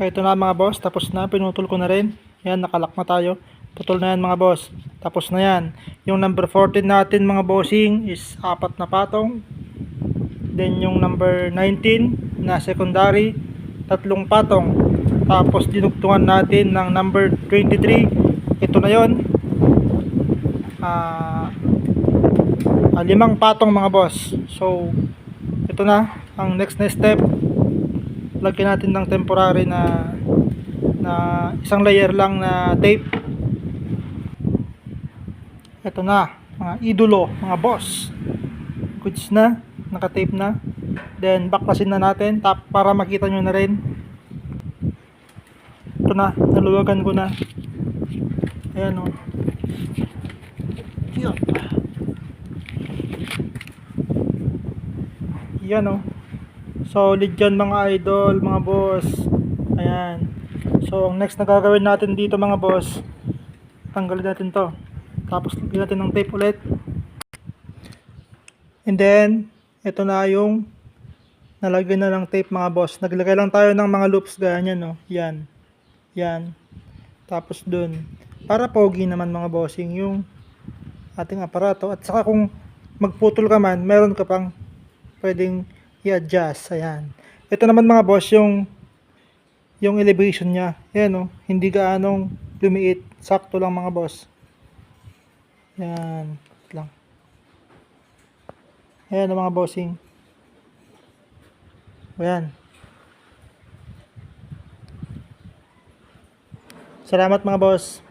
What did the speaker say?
So ito na mga boss, tapos na, pinutol ko na rin. Yan, nakalak na tayo. Putol na yan mga boss. Tapos na yan. Yung number 14 natin mga bossing is apat na patong. Then yung number 19 na secondary, tatlong patong. Tapos dinugtungan natin ng number 23. Ito na yon. Ah, ah, limang patong mga boss. So, ito na ang next na step. Lagyan natin ng temporary na na isang layer lang na tape. Ito na, mga idolo, mga boss. Goods na, naka-tape na. Then baklasin na natin tap para makita nyo na rin. Ito na, naluwagan ko na. Ayan o. Yan. Yan o. Solid yan mga idol, mga boss. Ayan. So, ang next na gagawin natin dito mga boss, tanggalin natin to. Tapos, lagyan natin ng tape ulit. And then, ito na yung nalagyan na ng tape mga boss. Naglagay lang tayo ng mga loops ganyan, no. Yan. Yan. Tapos dun. Para pogi naman mga bossing yung ating aparato. At saka kung magputol ka man, meron ka pang pwedeng i-adjust. Ayan. Ito naman mga boss yung yung elevation niya. Ayan oh, hindi gaanong lumiit. Sakto lang mga boss. Yan. Wait lang. Ayan oh, mga bossing. Ayan. Salamat mga boss.